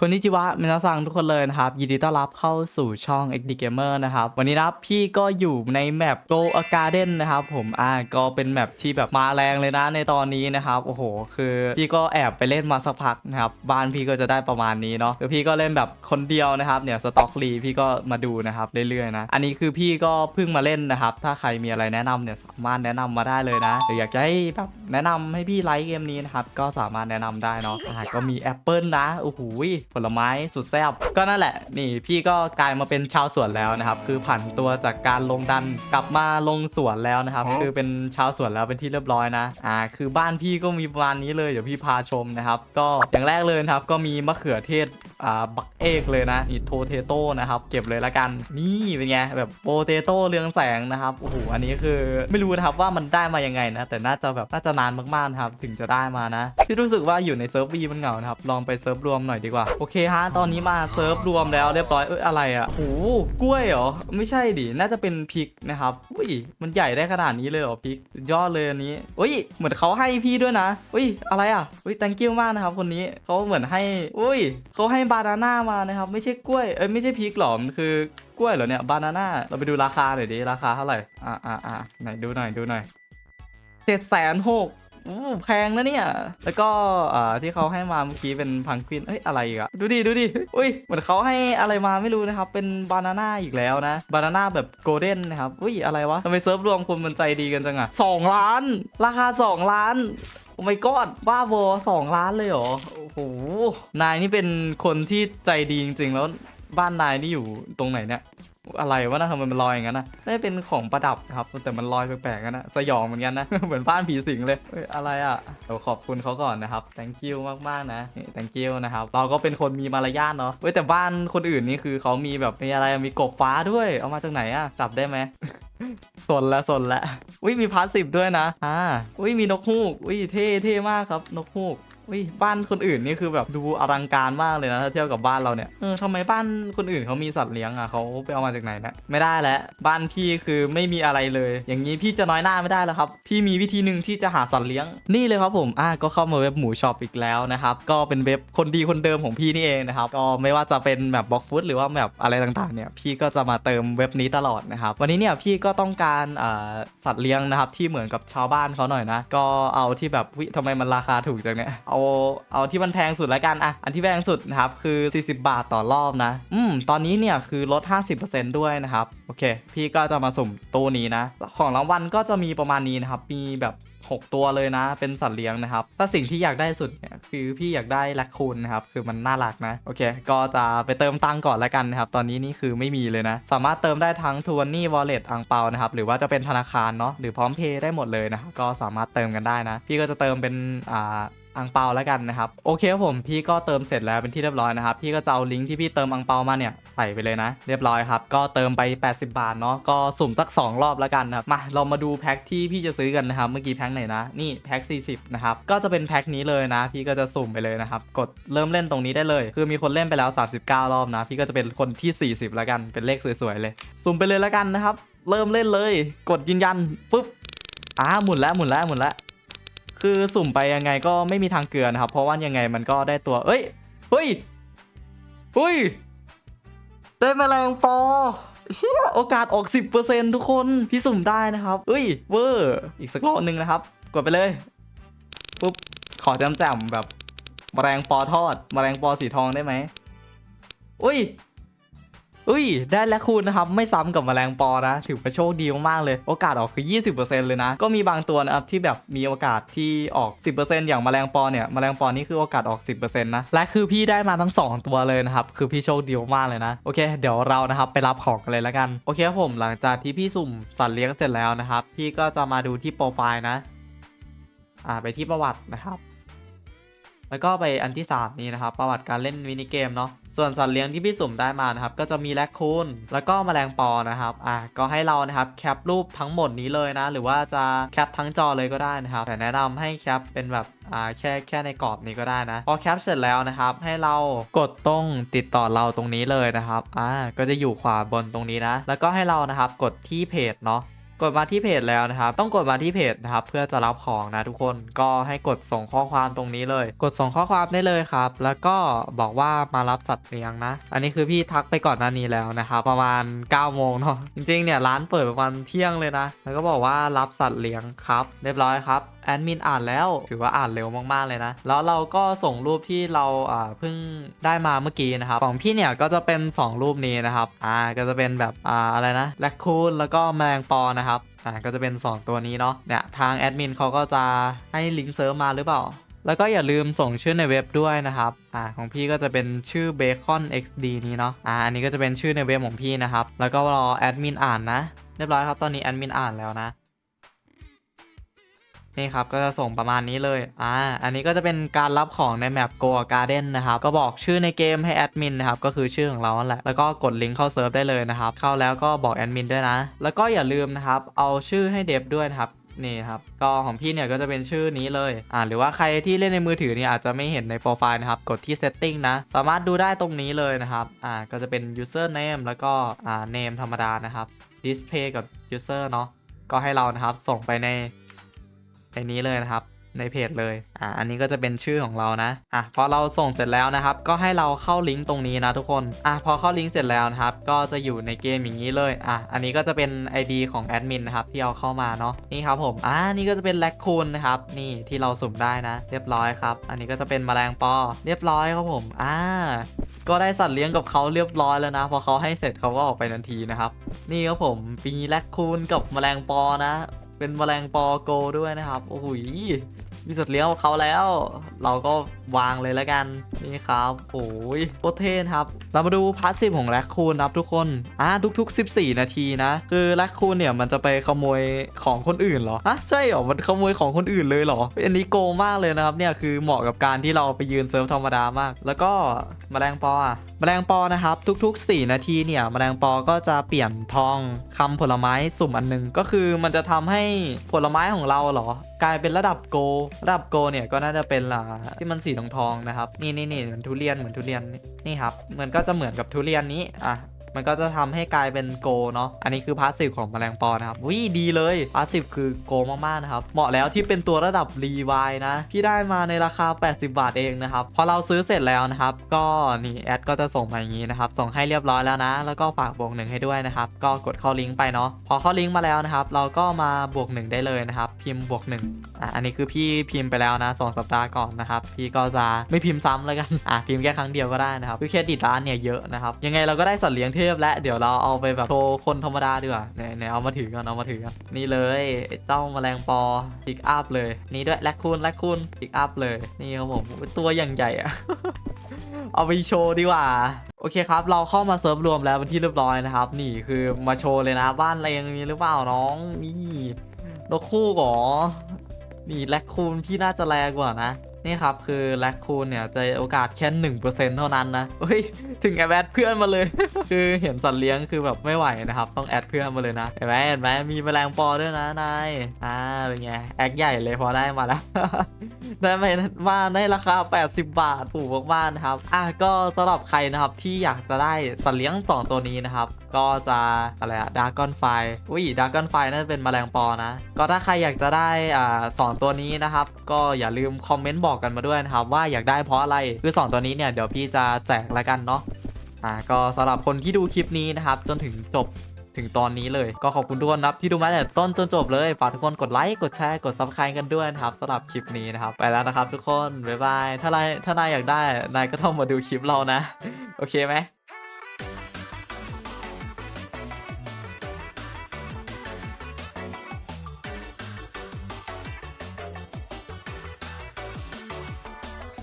คนนิจิวะมินาซังทุกคนเลยนะครับ ยินดีต้อนรับเข้าสู่ช่อง XD Gamer นะครับ วันนี้นะครับพี่ก็อยู่ในแมป Go a Garden นะครับผมอ่าก็เป็นแมปที่แบบมาแรงเลยนะในตอนนี้นะครับ โอ้โห คือพี่ก็แอบไปเล่นมาสักพักนะครับ บ้านพี่ก็จะได้ประมาณนี้เนาะคือพี่ก็เล่นแบบคนเดียวนะครับเนี่ยสต็อกลีพี่ก็มาดูนะครับเรื่อยๆนะ อันนี้คือพี่ก็เพิ่งมาเล่นนะครับ ถ้าใครมีอะไรแนะนำเนี่ยสามารถแนะนำมาได้เลยนะหรืออยากจะให้แบบแนะนำให้พี่ไลค์เกมนี้นะครับก็สามารถแนะนำได้เนาะอ่าก็มีแอปเปิลนะโอ้โหผลไม้สุดแซ่บก็นั่นแหละ นี่พี่ก็กลายมาเป็นชาวสวนแล้วนะครับ คือผันตัวจากการลงดันกลับมาลงสวนแล้วนะครับ คือเป็นชาวสวนแล้วเป็นที่เรียบร้อยนะ อ่า คือบ้านพี่ก็มีประมาณนี้เลย เดี๋ยวพี่พาชมนะครับ ก็อย่างแรกเลยนะครับ ก็มีมะเขือเทศอ่าบักเอกเลยนะนี่โทเทโต้นะครับ เก็บเลยละกัน นี่เป็นไงแบบโปเตโต้เรืองแสงนะครับโอ้โหอันนี้คือไม่รู้นะครับว่ามันได้มายังไงนะ แต่น่าจะแบบน่าจะนานมากๆนะครับ ถึงจะได้มานะพี่รู้สึกว่าอยู่ในเซิร์ฟวีมันเหงานะครับ ลองไปเซิร์ฟรวมหน่อยดีกว่าโอเคฮะ ตอนนี้มาเซิร์ฟรวมแล้วเรียบร้อย เอ้ยอะไรอะโอ้โหกล้วยเหรอ ไม่ใช่ดิ น่าจะเป็นพริกนะครับ อุ้ย มันใหญ่ได้ขนาดนี้เลยเหรอพริก ยอดเลยอันนี้ อุ้ย เหมือนเขาให้พี่ด้วยนะ อุ้ย อะไรอะ อุ้ย thank you มากนะครับคนนี้เขาเหมือนให้ อุ้ย เขาให้บานาน่ามานะครับ ไม่ใช่กล้วย เอ้ย ไม่ใช่พริกหรอ มันคือกล้วยเหรอเนี่ย บานาน่า เราไปดูราคาหน่อยดิ ราคาเท่าไหร่ อ่าอ่าอ่าไหนดูหน่อย ดูหน่อยเจ็ดแสนหก แพงนะเนี่ย แล้วก็อ่าที่เขาให้มาเมื่อกี้เป็นพังควินเอ้ยอะไรอีกอะดูดิดูดิอุ้ยเหมือนเขาให้อะไรมาไม่รู้นะครับ เป็นบานาน่าอีกแล้วนะบานาน่าแบบโกลเด้นนะครับอุ้ยอะไรวะทำไมเซิร์ฟรวมคนมันใจดีกันจังอะสองล้าน ราคาสองล้านโอ้ my god บ้าบอสองล้านเลยเหรอ โอ้โห นายนี่เป็นคนที่ใจดีจริง ๆ แล้วบ้านนายนี่อยู่ตรงไหนเนี่ย อะไรวะนะทำไมมันลอยอย่างนั้นนะน่าจะเป็นของประดับครับแต่มันลอยแปลกๆกันนะสยองเหมือนกันนะ เหมือนบ้านผีสิงเลยเอ้ยอะไรอะเดี๋ยวขอบคุณเขาก่อนนะครับ thank you มากๆนะนี่ thank you นะครับเราก็เป็นคนมีมารยาทเนาะเว้ยแต่บ้านคนอื่นนี่คือเขามีแบบมีอะไรมีกบฟ้าด้วย เอามาจากไหนอะจับได้ไหมสนแล้วสนแล้วอุ้ยมีพาสซีฟด้วยนะอ่าอุ้ยมีนกฮูกอุ้ยเท่เท่มากครับ นกฮูก อุ้ยบ้านคนอื่นนี่คือแบบดูอลังการมากเลยนะถ้าเทียบกับบ้านเราเนี่ยเออทำไมบ้านคนอื่นเขามีสัตว์เลี้ยงอะเขาไปเอามาจากไหนนะไม่ได้แล้วบ้านพี่คือไม่มีอะไรเลย อย่างนี้พี่จะน้อยหน้าไม่ได้แล้วครับ พี่มีวิธีหนึ่งที่จะหาสัตว์เลี้ยงนี่เลยครับผมอ่าก็เข้ามาเว็บหมูช็อปอีกแล้วนะครับก็เป็นเว็บคนดีคนเดิมของพี่นี่เองนะครับก็ไม่ว่าจะเป็นแบบบล็อกฟุตหรือว่าแบบอะไรต่างๆเนี่ยพี่ก็จะมาเติมเว็บนี้ตลอดนะครับวันนี้เนี่ยพี่ก็ต้องการอ่าสัตว์เลี้ยงนะครับที่เหมือนกับชาวบ้านเขาหน่อยนะก็เอาที่แบบวิทำไมมันราคาถูกจังเนี่ยเอาเอาที่มันแพงสุดแล้วกันอะอันที่แพงสุดนะครับคือ 40 บาทต่อรอบนะ อืมตอนนี้เนี่ยคือลด 50%ด้วยนะครับโอเค พี่ก็จะมาสุ่มตู้นี้นะ ของรางวัลก็จะมีประมาณนี้นะครับมีแบบ 6 ตัวเลยนะ เป็นสัตว์เลี้ยงนะครับ ถ้าสิ่งที่อยากได้สุดเนี่ยคือพี่อยากได้แรคคูนนะครับคือมันน่ารักนะโอเค ก็จะไปเติมตังก่อนแล้วกันนะครับ ตอนนี้นี่คือไม่มีเลยนะ สามารถเติมได้ทั้งทวนนี่วอลเล็ตอังเปานะครับหรือว่าจะเป็นธนาคารเนาะหรือพร้อมเพย์ได้หมดเลยนะครับก็สามารถเติมกันได้นะ พี่ก็จะเติมเป็นอ่า อังเปาแล้วกันนะครับโอเคครับผมพี่ก็เติมเสร็จแล้วเป็นที่เรียบร้อยนะครับพี่ก็จะเอาลิงก์ที่พี่เติมอังเปามาเนี่ยใส่ไปเลยนะ เรียบร้อยครับก็เติมไป 80 บาทเนาะก็สุ่มสัก 2 รอบแล้วกันนะครับมาเรามาดูแพ็คที่พี่จะซื้อกันนะครับเมื่อกี้แพ็คไหนนะนี่แพ็ค40นะครับก็จะเป็นแพ็คนี้เลยนะ พี่ก็จะสุ่มไปเลยนะครับกดเริ่มเล่นตรงนี้ได้เลย คือมีคนเล่นไปแล้ว 39 รอบนะ พี่ก็จะเป็นคนที่ 40 แล้วกันเป็นเลขสวยๆเลย สุ่มไปเลยแล้วกันนะครับเริ่มเล่นเลย กดยืนยันปุ๊บอ่าหมุนแล้วหมุนแล้วหมุนแล้ว คือสุ่มไปยังไงก็ไม่มีทางเกลือนะครับ เพราะว่ายังไงมันก็ได้ตัว เอ้ยเฮ้ยเฮ้ย ได้แมลงปอเชี่ยโอกาสออก 10%ทุกคนพี่สุ่มได้นะครับเอ้ยเวอร์อีกสักรอบหนึ่งนะครับ กดไปเลยปุ๊บขอจำแจมแบบแมลงปอทอดแมลงปอสีทองได้ไหมอุ้ย อุ้ย ได้แล้วคูณนะครับ ไม่ซ้ำกับแมลงปอนะ ถือว่าโชคดีมากๆเลย โอกาสออกคือ 20%เลยนะ ก็มีบางตัวนะครับที่แบบมีโอกาสที่ออก 10%อย่างแมลงปอเนี่ยแมลงปอนี่คือโอกาสออก 10%นะ และคือพี่ได้มาทั้ง 2 ตัวเลยนะครับ คือพี่โชคดีมากเลยนะ โอเค เดี๋ยวเรานะครับไปรับของกันเลยแล้วกัน โอเคผม หลังจากที่พี่สุ่มสัตว์เลี้ยงเสร็จแล้วนะครับ พี่ก็จะมาดูที่โปรไฟล์นะ อ่า ไปที่ประวัตินะครับ แล้วก็ไปอันที่ 3 นี้นะครับ ประวัติการเล่นมินิเกมเนาะ ส่วนสัตว์เลี้ยงที่พี่สุ่มได้มานะครับก็จะมีแรคคูนแล้วก็แมลงปอนะครับอะก็ให้เรานะครับแคปรูปทั้งหมดนี้เลยนะ หรือว่าจะแคปทั้งจอเลยก็ได้นะครับ แต่แนะนำให้แคปเป็นแบบอ่าแค่แค่ในกรอบนี้ก็ได้นะ พอแคปเสร็จแล้วนะครับ ให้เรากดตรงติดต่อเราตรงนี้เลยนะครับอ่าก็จะอยู่ขวาบนตรงนี้นะ แล้วก็ให้เรานะครับกดที่เพจเนาะ กดมาที่เพจแล้วนะครับ ต้องกดมาที่เพจนะครับ เพื่อจะรับของนะทุกคนก็ให้กดส่งข้อความตรงนี้เลย กดส่งข้อความได้เลยครับ แล้วก็บอกว่ามารับสัตว์เลี้ยงนะ อันนี้คือพี่ทักไปก่อนหน้านี้แล้วนะครับ ประมาณ9โมงเนาะจริงๆเนี่ยร้านเปิดประมาณเที่ยงเลยนะ แล้วก็บอกว่ารับสัตว์เลี้ยงครับ เรียบร้อยครับ แอดมินอ่านแล้ว ถือว่าอ่านเร็วมากๆเลยนะ แล้วเราก็ส่งรูปที่เราเพิ่งได้มาเมื่อกี้นะครับ ของพี่เนี่ยก็จะเป็น 2 รูปนี้นะครับอ่าก็จะเป็นแบบอ่าอะไรนะแรคคูนแล้วก็แมลงปอนะครับอ่าก็จะเป็น 2 ตัวนี้เนาะเนี่ยทางแอดมินเขาก็จะให้ลิงก์เซิร์ฟมาหรือเปล่าแล้วก็อย่าลืมส่งชื่อในเว็บด้วยนะครับ อ่า ของพี่ก็จะเป็นชื่อ Bacon XD นี้เนาะ อ่า อันนี้ก็จะเป็นชื่อในเว็บของพี่นะครับ แล้วก็รอแอดมินอ่านนะ เรียบร้อยครับ ตอนนี้แอดมินอ่านแล้วนะ นี่ครับก็จะส่งประมาณนี้เลยอ่าอันนี้ก็จะเป็นการรับของในแมป Go Garden นะครับก็บอกชื่อในเกมให้แอดมินนะครับก็คือชื่อของเราอันแหละแล้วก็กดลิงก์เข้าเซิร์ฟได้เลยนะครับเข้าแล้วก็บอกแอดมินด้วยนะ แล้วก็อย่าลืมนะครับเอาชื่อให้เดฟด้วยนะครับนี่ครับก็ของพี่เนี่ยก็จะเป็นชื่อนี้เลยอ่าหรือว่าใครที่เล่นในมือถือเนี่ยอาจจะไม่เห็นในโปรไฟล์นะครับ กดที่ setting นะ สามารถดูได้ตรงนี้เลยนะครับอ่าก็จะเป็น user name แล้วก็อ่า name ธรรมดานะครับ display กับ user เนาะก็ให้เรานะครับส่งไปใน ในนี้เลยนะครับในเพจเลย อ่า อันนี้ก็จะเป็นชื่อของเรานะ อะ พอเราส่งเสร็จแล้วนะครับ ก็ให้เราเข้าลิงก์ตรงนี้นะทุกคน อะ พอเข้าลิงก์เสร็จแล้วนะครับ ก็จะอยู่ในเกมอย่างนี้เลย อะ อันนี้ก็จะเป็น ID ของแอดมินนะครับ ที่เอาเข้ามาเนาะ นี่ครับผม อ่า นี่ก็จะเป็นแลคคูนนะครับ นี่ที่เราสุ่มได้นะ เรียบร้อยครับ อันนี้ก็จะเป็นแมลงปอ เรียบร้อยครับผม อ่า ก็ได้สัตว์เลี้ยงกับเขาเรียบร้อยแล้วนะ พอเขาให้เสร็จเขาก็ออกไปทันทีนะครับ นี่ครับผม ปีแลคคูนกับแมลงปอนะ เป็นแมลงปอโกด้วยนะครับ โอ้โหย มีสัตว์เลี้ยงของเขาแล้ว เราก็วางเลยแล้วกันนี่ครับโอ้ยโคตรเท่นครับ เรามาดูพาสซีฟของแรคคูนครับทุกคนอ่าทุก ๆ 14 นาทีนะ คือแรคคูนเนี่ยมันจะไปขโมยของคนอื่นเหรอฮะใช่เหรอมันขโมยของคนอื่นเลยเหรออันนี้โกงมากเลยนะครับเนี่ยคือเหมาะกับการที่เราไปยืนเซิร์ฟธรรมดามาก แล้วก็มแมลงปออะแมลงปอนะครับทุก ๆ 4 นาทีเนี่ยมแมลงปอก็จะเปลี่ยนทองคำผลไม้สุ่มอันหนึงก็คือมันจะทำให้ผลไม้ของเราเหรอกลายเป็นระดับโก ระดับโกเนี่ยก็น่าจะเป็นล่ะที่มันสีทองทองนะครับ นี่นี่นี่เหมือนทุเรียนเหมือนทุเรียนนี่นี่ครับมันก็จะเหมือนกับทุเรียนนี้อะ มันก็จะทำให้กลายเป็นโกเนาะ อันนี้คือพาสซีฟของแมลงปอนะครับวิดีเลยพาสซีฟคือโกมากๆนะครับ เหมาะแล้วที่เป็นตัวระดับรีวายนะพี่ได้มาในราคา 80 บาทเองนะครับ พอเราซื้อเสร็จแล้วนะครับ ก็นี่แอดก็จะส่งมาอย่างนี้นะครับ ส่งให้เรียบร้อยแล้วนะ แล้วก็ฝากบวกหนึ่งให้ด้วยนะครับ ก็กดเข้าลิงก์ไปเนาะ พอเข้าลิงก์มาแล้วนะครับ เราก็มาบวกหนึ่งได้เลยนะครับ พิมพ์บวกหนึ่งอะ อันนี้คือพี่พิมพ์ไปแล้วนะสองสัปดาห์ก่อนนะครับ พี่ก็จะไม่พิมพ์ซ้ำแล้วกัน อะ พิมพ์แค่ครั้งเดียวก็ได้นะครับคือเครดิตร้านเนี่ยเยอะนะครับ ยังไงเราก็ได้สัตว์เลี้ยงเทพและเดี๋ยวเราเอาไปแบบโชว์คนธรรมดาดีกว่าเนี่ยเนี่ยเอามาถือกันเอามาถือกันนี่เลยเจ้าแมลงปอพิกอัพเลย นี่ด้วยแลคคูนแลคคูนพิกอัพเลย นี่ครับผมตัวอย่างใหญ่อะเอาไปโชว์ดีกว่า โอเคครับ เราเข้ามาเซิร์ฟรวมแล้วเป็นที่เรียบร้อยนะครับ นี่คือมาโชว์เลยนะ บ้านเรายังมีหรือเปล่าน้อง นี่นกคู่เหรอนี่แลคคูนพี่น่าจะแรงกว่านะ นี่ครับคือแลคคูนเนี่ยจะโอกาสแค่หนึ่งเปอร์เซ็นต์เท่านั้นนะเฮ้ยถึงแอดเพื่อนมาเลย คือเห็นสัตว์เลี้ยงคือแบบไม่ไหวนะครับ ต้องแอดเพื่อนมาเลยนะเห็นไหมเห็นไหมมีแมลงปอด้วยนะนายอ่าเป็นไงแอคใหญ่เลยพอได้มาแล้วได้ไหมมาในราคา 80 บาทถูกมากๆนะครับอะก็สำหรับใครนะครับที่อยากจะได้สัตว์เลี้ยง 2 ตัวนี้นะครับก็จะอะไรอะดากอนไฟอุ้ยดากอนไฟน่าจะเป็นแมลงปอนะ ก็ถ้าใครอยากจะได้อ่าสองตัวนี้นะครับ ก็อย่าลืมคอมเมนต์บอกกันมาด้วยนะครับว่าอยากได้เพราะอะไรคือ 2 ตัวนี้เนี่ยเดี๋ยวพี่จะแจกละกันเนาะอ่าก็สำหรับคนที่ดูคลิปนี้นะครับ จนถึงจบถึงตอนนี้เลยก็ขอบคุณทุกคนนะที่ดูมาตั้งแต่ต้นจนจบเลยฝากทุกคนกดไลค์กดแชร์กดซับสไครต์กันด้วยนะครับสำหรับคลิปนี้นะครับ ไปแล้วนะครับทุกคนบ๊ายบายถ้านายถ้านายอยากได้นายก็ต้องมาดูคลิปเรานะ โอเคไหม